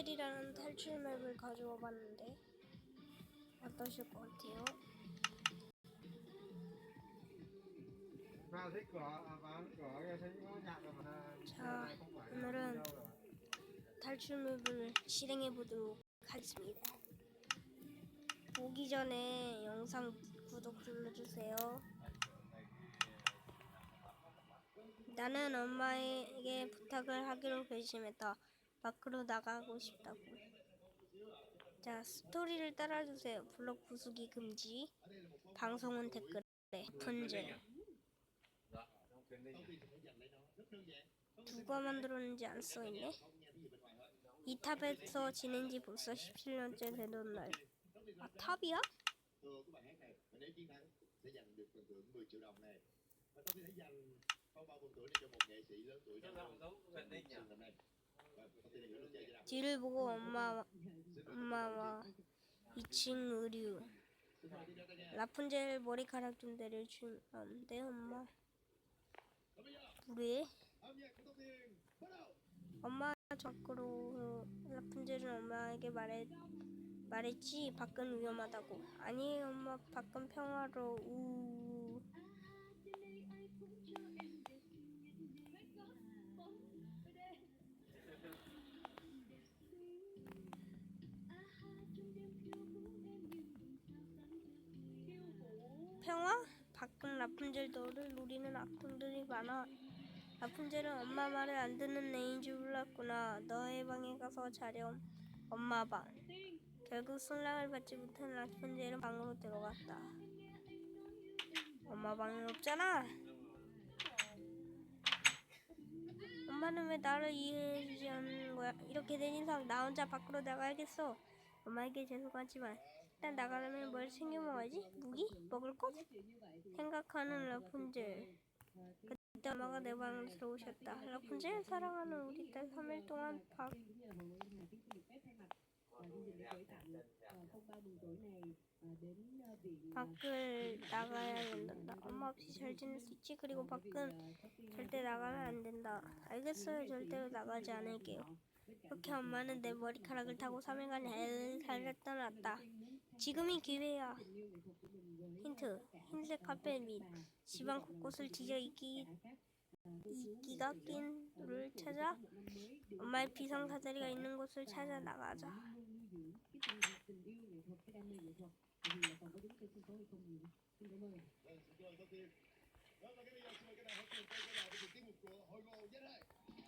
라푼젤이라는 탈출 맵을 가져와 봤는데 어떠실 것 같아요? 자, 오늘은 탈출 맵을 실행해 보도록 하겠습니다. 보기 전에 영상 구독 눌러주세요. 나는 엄마에게 부탁을 하기로 결심했다. 밖으로 나가고 싶다고. 자, 스토리를 따라주세요. 블록 부수기 금지. 방송은 댓글에 분재. 누가 만들었는지 안 써있네. 이 탑에서 지낸 지 벌써 17년째 되던 날. 아, 탑이야? 뒤를 보고 엄마, 엄마와 2층 의류. 라푼젤 머리카락 좀 돼, 엄마? đầu 엄마 밖으로 라푼젤은 엄마에게 말해 말했지 밖은 위험하다고. 아니 엄마 밖은 평화로 우. 라푼젤 너를 노리는 악동들이 많아. 라푼젤은 엄마 말을 안 듣는 애인 줄 몰랐구나. 너의 방에 가서 자렴. 엄마 방. 결국 승낙을 받지 못한 라푼젤은 방으로 들어갔다. 엄마 방에 없잖아. 엄마는 왜 나를 이해해주지 않는 거야? 이렇게 된 이상 나 혼자 밖으로 나가야겠어. 엄마에게 죄송하지만 일단 나가려면 뭘 챙겨 먹어야지? 무기? 먹을 것? 생각하는 라푼젤. 그때 엄마가 내 방으로 들어오셨다. 라푼젤 사랑하는 우리 딸 3일 동안 밥 밖을 나가야 된다. 엄마 없이 잘 지낼 수 있지? 그리고 밖은 절대 나가면 안 된다. 알겠어요. 절대로 나가지 않을게요. 그렇게 엄마는 내 머리카락을 타고 3일간 잘 떠났다. 지금이 기회야. 힌트. 흰색 카펫 및 집안 곳곳을 뒤져 있기 이끼가 낀 돌을 찾아 엄마의 비상사다리가 있는 곳을 찾아 나가자.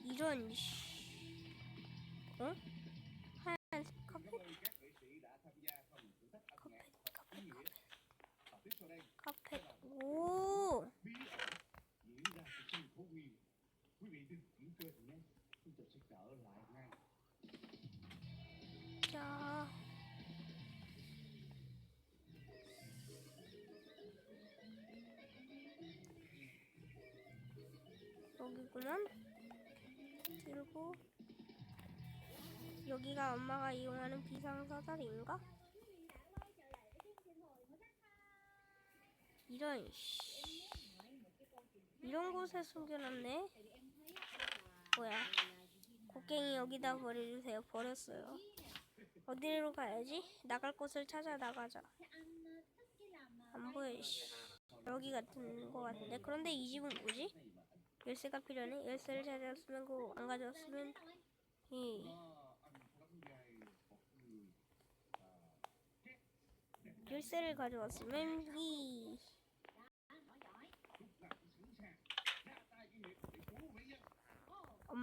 xin cảm ơn ngay 자. 여기구만. 그리고 여기가 엄마가 이용하는 비상사다리인가? 이런 씨. 이런 곳에 숨겨놨네. 뭐야? 곡괭이 여기다 버려주세요. 버렸어요. 어디로 가야지? 나갈 곳을 찾아 나가자. 안 보여. 씨. 여기 같은 거 같은데. 그런데 이 집은 뭐지? 열쇠가 필요하네. 열쇠를 찾았으면 그거 안 가져왔으면 이 열쇠를 가져왔으면 이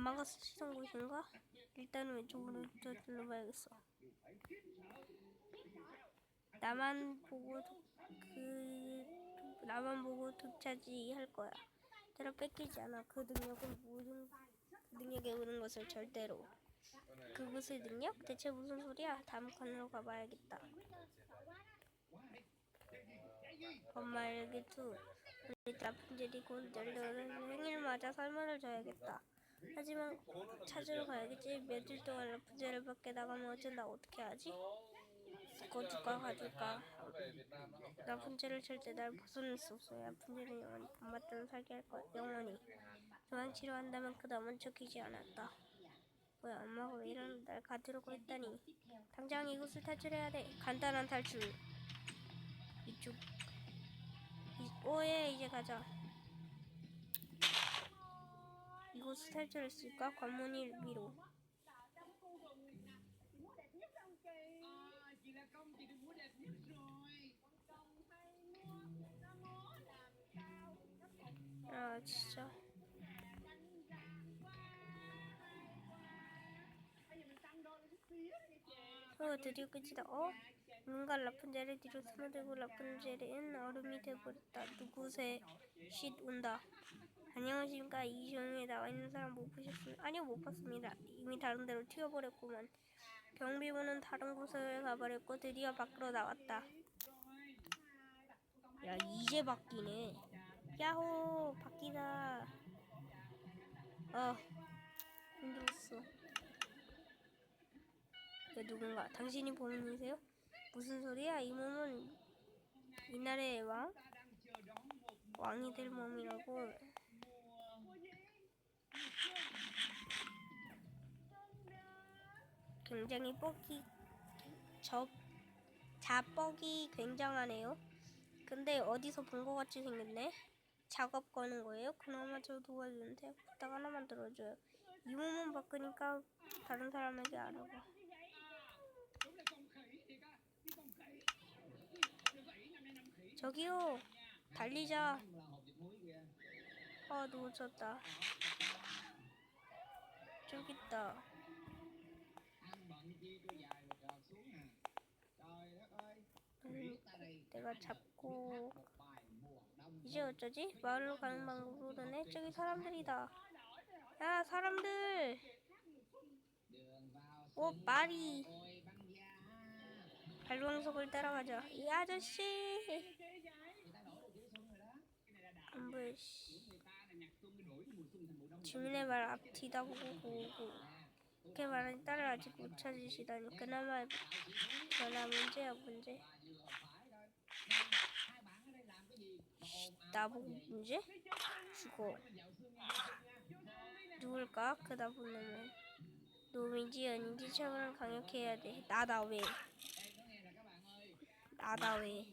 엄마가 쓰시던 곳인가? 일단은 왼쪽으로 저 둘러봐야겠어. 나만 보고 독- 그 나만 보고 독차지 할 거야. 때로 뺏기지 않아. 그 능력은 모든 그 능력에 오는 것을 절대로. 그것의 능력? 대체 무슨 소리야? 다음 칸으로 가봐야겠다. 엄마에게 투. 우리 라푼젤이 곧 열려는 생일 맞아 선물을 줘야겠다. 하지만 찾으러 가야겠지. 며칠 동안 라푼젤을 밖에 나가면 어쩐다. 어떻게 하지? 거둘까 가줄까? 라푼젤을 절대 날 벗어날 수 없어. 라푼젤은 영원히 따라 살게 할 거야. 영원히. 도망치려 한다면 그 남은 척이지 않았다. 뭐야 엄마가 왜 이런 날 가두려고 했다니 당장 이곳을 탈출해야 돼 간단한 탈출 이쪽 이, 오예 이제 가자 이곳을 탈출했을까? 관문이 위로. 아 진짜. 어 드디어 끝이다. 어? 뭔가 라푼젤의 뒤로 숨어들고 라푼젤은 얼음이 되어버렸다. 누구세? 쉿 온다 안녕하십니까. 이 조용히 나와 있는 사람 못 보셨습니까? 아니요 못 봤습니다. 이미 다른 데로 튀어버렸구만. 경비원은 다른 곳을 가버렸고 드디어 밖으로 나왔다. 야 이제 바뀌네. 야호 바뀌다. 어 힘들었어. 그 누군가 당신이 범인이세요? 무슨 소리야? 이 몸은 이날의 왕? 왕이 될 몸이라고 굉장히 뻑이 저 자뻑이 굉장하네요 근데 어디서 본 것 같이 생겼네 작업 거는 거예요? 그나마 저 도와주는데 부탁 하나만 들어줘요. 이 몸은 바꾸니까 다른 사람에게 năm khỉ 저기요, 달리자. 아, 놓쳤다. 저기 있다. 음, 내가 잡고 이제 어쩌지? 마을로 가는 방법으로는 저기 사람들이다. 야, 사람들! 오, 말이! 발광석을 따라가자. 이 아저씨! 안 보여, 씨. 주민의 말 앞 뒤다 보고 보고. 이렇게 말하니 딸을 아직 못 찾으시다니. 그나마 전화 문제야, 문제. 나보고 문제? 죽어. 누굴까? 그 나쁜 놈은. 놈인지 아닌지 처벌을 강력히 해야 돼. 나다 왜? 나다 왜?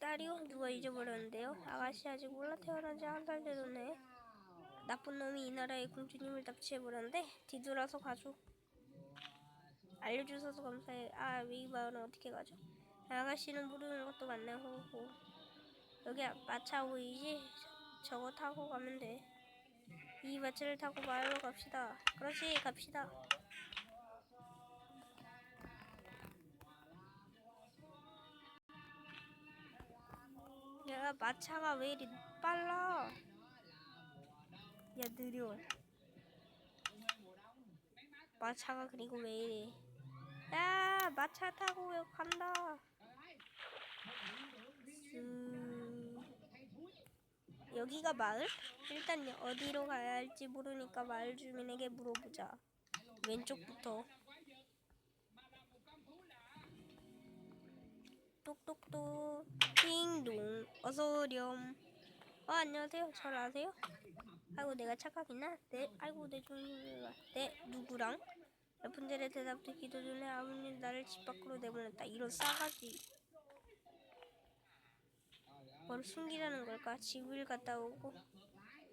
딸이요? 누가 잊어버렸는데요? 아가씨 아직 몰라 태어난 지한살 되었네. 나쁜 놈이 이 나라의 공주님을 납치해버렸는데 뒤돌아서 가죠. 알려주셔서 감사해. 아, 이 마을은 어떻게 가죠? 아가씨는 모르는 것도 많네. 호호. 여기 마차 보이지? 저거 타고 가면 돼. 이 마차를 타고 마을로 갑시다. 그렇지, 갑시다. 야, 마차가 왜 이리 빨라? 야, 느려. 마차가 그리고 왜 이래? 야, 마차 타고 왜 간다. 음, 여기가 마을? 일단 어디로 가야 할지 모르니까 마을 주민에게 물어보자. 왼쪽부터. 똑똑똑 띵동 어서오렴 어 안녕하세요 절 아세요? 아이고 내가 착각이나? 네 아이고 내 조심해라 네 누구랑? 라푼젤의 대답 듣기도 전에 아버님 나를 집 밖으로 내보냈다 이런 싸가지 뭘 숨기려는 걸까? 집을 갔다 오고.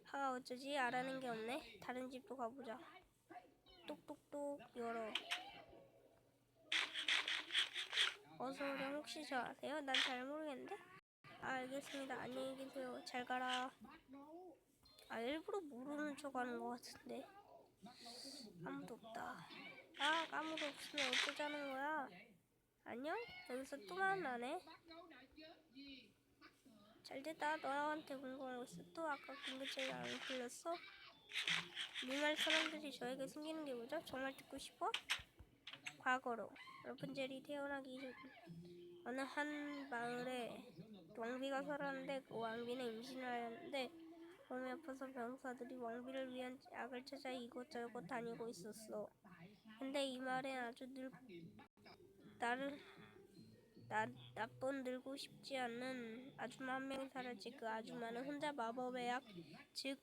하가 어쩌지? 알아는 게 없네. 다른 집도 가보자. 똑똑똑 열어. 어서 오렴. 혹시 저 아세요? 난 잘 모르겠는데? 아, 알겠습니다. 안녕히 계세요. 잘 가라. 아 일부러 모르는 척 하는 것 같은데. 아무도 없다. 아 아무도 없으면 어쩌자는 거야? 안녕? 여기서 또 만나네 잘됐다 너한테 거 있어 또 아까 근근처에 안 들렸어? 니말 사람들이 저에게 숨기는 게 뭐죠? 정말 듣고 싶어? 과거로 라푼젤이 태어나기 전 어느 한 마을에 왕비가 살았는데 그 왕비는 임신을 하였는데 몸이 아파서 병사들이 왕비를 위한 약을 찾아 이곳저곳 다니고 있었어. 근데 이 마을엔 아주 늙 나를 나 나쁜 늙고 싶지 않는 아줌마 한 명이 살았지. 그 아줌마는 혼자 마법의 약, 즉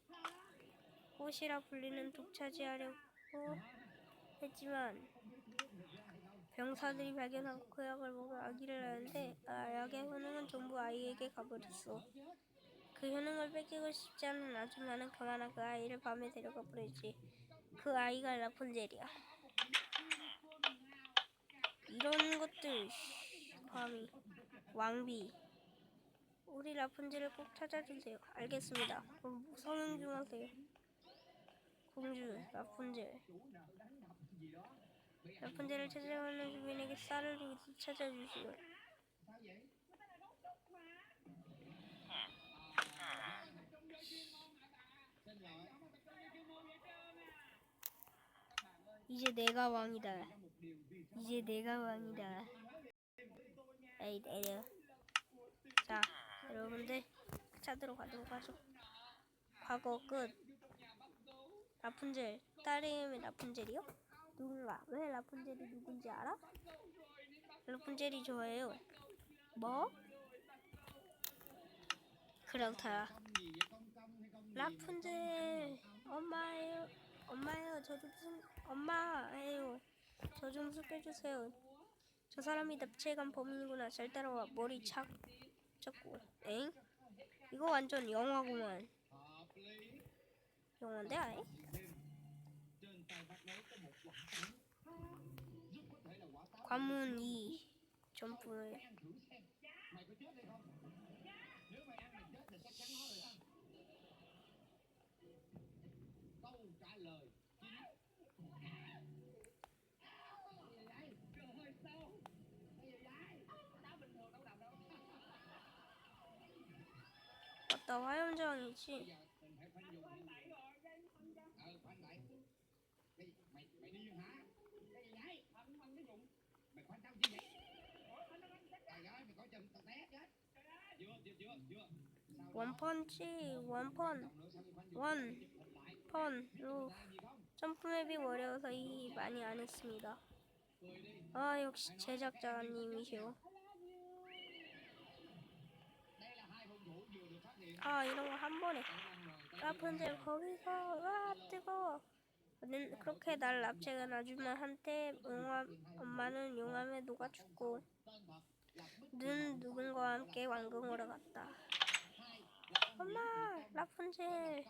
꽃이라 불리는 독차지하려고 했지만 병사들이 발견하고 그 약을 먹어 아기를 낳았는데 아, 약의 효능은 전부 아이에게 가버렸어. 그 효능을 뺏기고 싶지 않은 아줌마는 그만한 그 아이를 밤에 데려가 버리지. 그 아이가 라푼젤이야. 이런 것들 감히 왕비 우리 라푼젤을 꼭 찾아주세요. 알겠습니다. 그럼 성형 좀 하세요. 공주 라푼젤 라푼젤을 찾아가는 주민에게 쌀을 주고 찾아주시오. 이제 내가 왕이다. 이제 내가 왕이다. 에이 내려. 자, 여러분들 차들어 가도록 하죠. 과거 끝. 라푼젤 딸 이름이 라푼젤이요? 누군가 왜 라푼젤이 누군지 알아? 라푼젤이 좋아해요. 뭐? 그렇다. 라푼젤 엄마예요. 엄마예요. 저 좀 엄마예요. 저 좀 숙여주세요. 저 사람이 납치해간 범인이구나. 잘 따라와. 머리 착 잡고. 엥? 이거 완전 영화구만. 영화인데 아예? 관문 2 점프 맞다 화염장이지. 원펀치 원펀 원펀로 점프맵이 어려워서 이 많이 안 했습니다. 아 역시 제작자님이시오 아 이런 거 한 번에 라푼젤 거기서 와 뜨거워 는 그렇게 날 납치한 아줌마한테 용암, 엄마는 용암에 녹아 죽고 눈 누군가와 함께 왕궁으로 갔다. 엄마 라푼젤.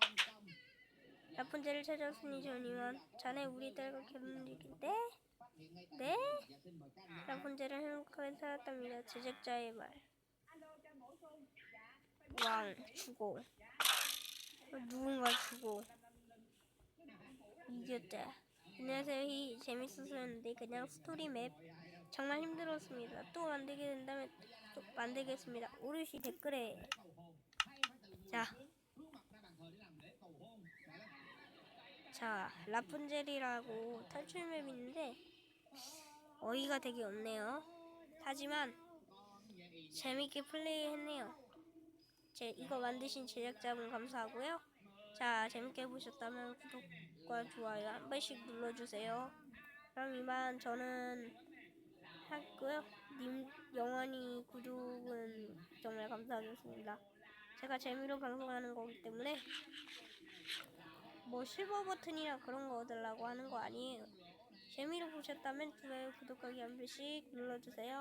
라푼젤을 찾았으니 좋으니만 자네 우리 딸과 결혼을 이긴데? 네? 라푼젤은 행복하게 살았답니다. 제작자의 말 왕 죽어 누군가 죽어 이겼다 안녕하세요 히 재밌었었는데 그냥 스토리 맵 정말 힘들었습니다. 또 만들게 된다면 또 만들겠습니다. 오르시 댓글에. 자. 자, 라푼젤이라고 탈출 맵이 있는데 어이가 되게 없네요. 하지만 재밌게 플레이했네요. 제 이거 만드신 제작자분 감사하고요. 자, 재밌게 보셨다면 구독과 좋아요 한 번씩 눌러주세요. 그럼 이만 저는 하고요. 님 영원히 구독은 정말 감사하겠습니다. 제가 재미로 방송하는 거기 때문에 뭐 실버 버튼이나 그런 거 얻으려고 하는 거 아니에요. 재미로 보셨다면 좋아요, 구독하기 한 번씩 눌러주세요.